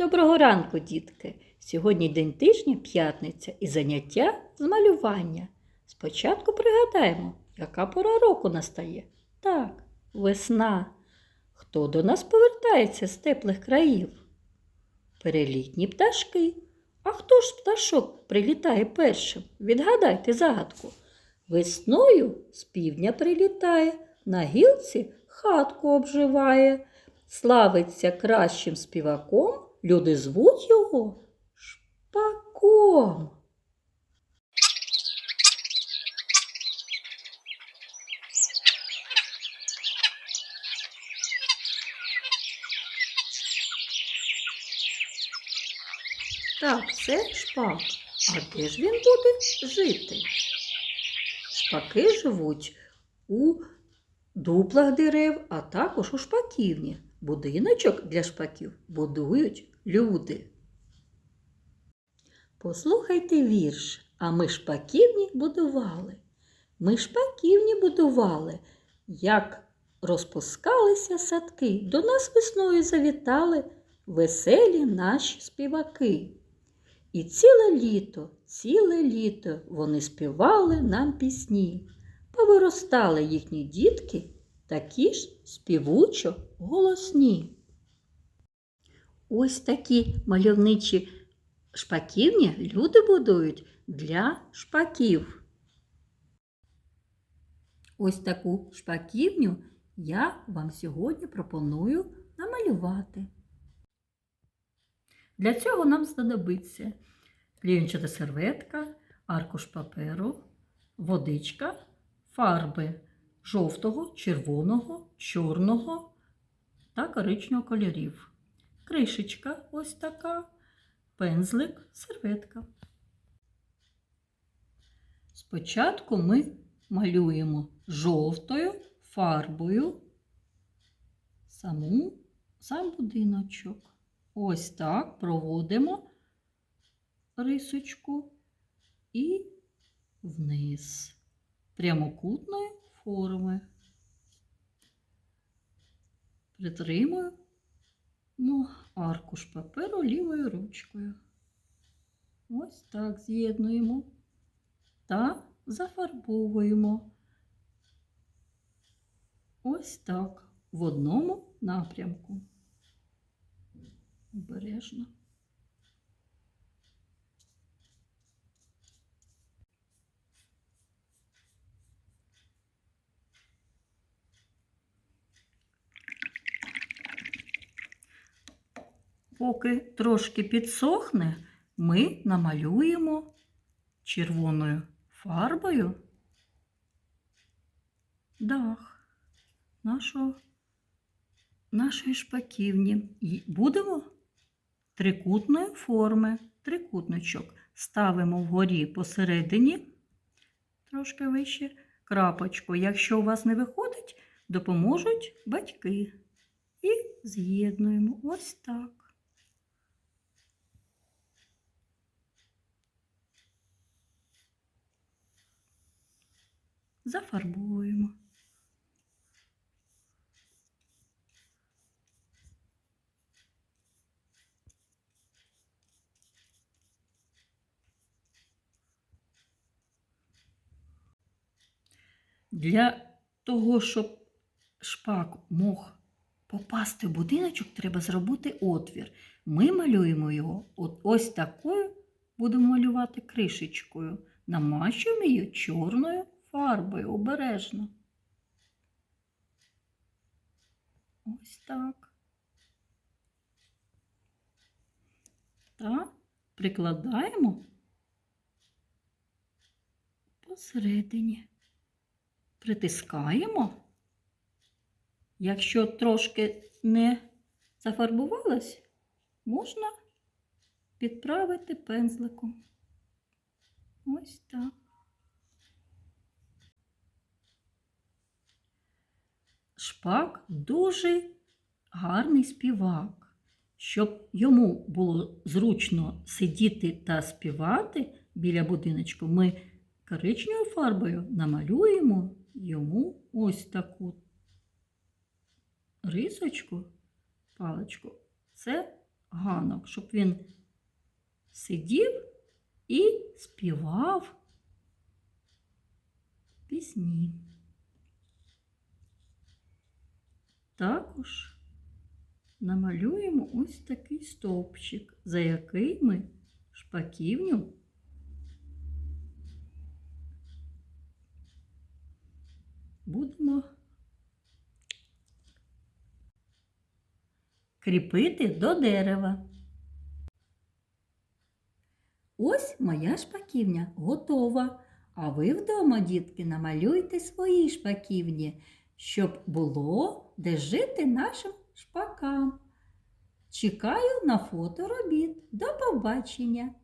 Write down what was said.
Доброго ранку, дітки! Сьогодні день тижня, п'ятниця і заняття з малювання. Спочатку пригадаємо, яка пора року настає. Так, весна. Хто до нас повертається з теплих країв? Перелітні пташки. А хто ж пташок прилітає першим? Відгадайте загадку. Весною з півдня прилітає, на гілці хатку обживає. Славиться кращим співаком, люди звуть його шпаком. Так, це шпак. А де ж він буде жити? Шпаки живуть у дуплах дерев, а також у шпаківні. Будиночок для шпаків будують люди. Послухайте вірш, а ми шпаківні будували. Ми шпаківні будували, як розпускалися садки, до нас весною завітали веселі наші співаки. І ціле літо, ціле літо вони співали нам пісні. Повиростали їхні дітки такі ж співучо голосні. Ось такі мальовничі шпаківні люди будують для шпаків. Ось таку шпаківню я вам сьогодні пропоную намалювати. Для цього нам знадобиться клеєнчата серветка, аркуш паперу, водичка, фарби жовтого, червоного, чорного та коричневого кольорів. Кришечка ось така, пензлик, серветка. Спочатку ми малюємо жовтою фарбою саму, сам будиночок. Ось так проводимо рисочку і вниз прямокутної форми. Притримуємо аркуш паперу лівою ручкою. Ось так з'єднуємо та зафарбовуємо. Ось так в одному напрямку. Обережно. Поки трошки підсохне, ми намалюємо червоною фарбою дах нашого, нашої шпаківні. І будемо трикутної форми, трикутничок. Ставимо вгорі посередині, трошки вище, крапочку. Якщо у вас не виходить, допоможуть батьки. І з'єднуємо ось так. Зафарбовуємо. Для того, щоб шпак мог попасти в будиночок, треба зробити отвір. Ми малюємо його от ось такою, будемо малювати кришечкою. Намащуємо її чорною фарбою обережно. Ось так. Та прикладаємо посередині. Притискаємо. Якщо трошки не зафарбувалось, можна підправити пензликом. Ось так. Шпак дуже гарний співак. Щоб йому було зручно сидіти та співати біля будиночку, ми коричневою фарбою намалюємо йому ось таку рисочку, паличку. Це ганок, щоб він сидів і співав пісні. Також намалюємо ось такий стовпчик, за який ми шпаківню будемо кріпити до дерева. Ось моя шпаківня готова. А ви вдома, дітки, намалюйте свої шпаківні, щоб було де жити нашим шпакам. Чекаю на фото робіт. До побачення!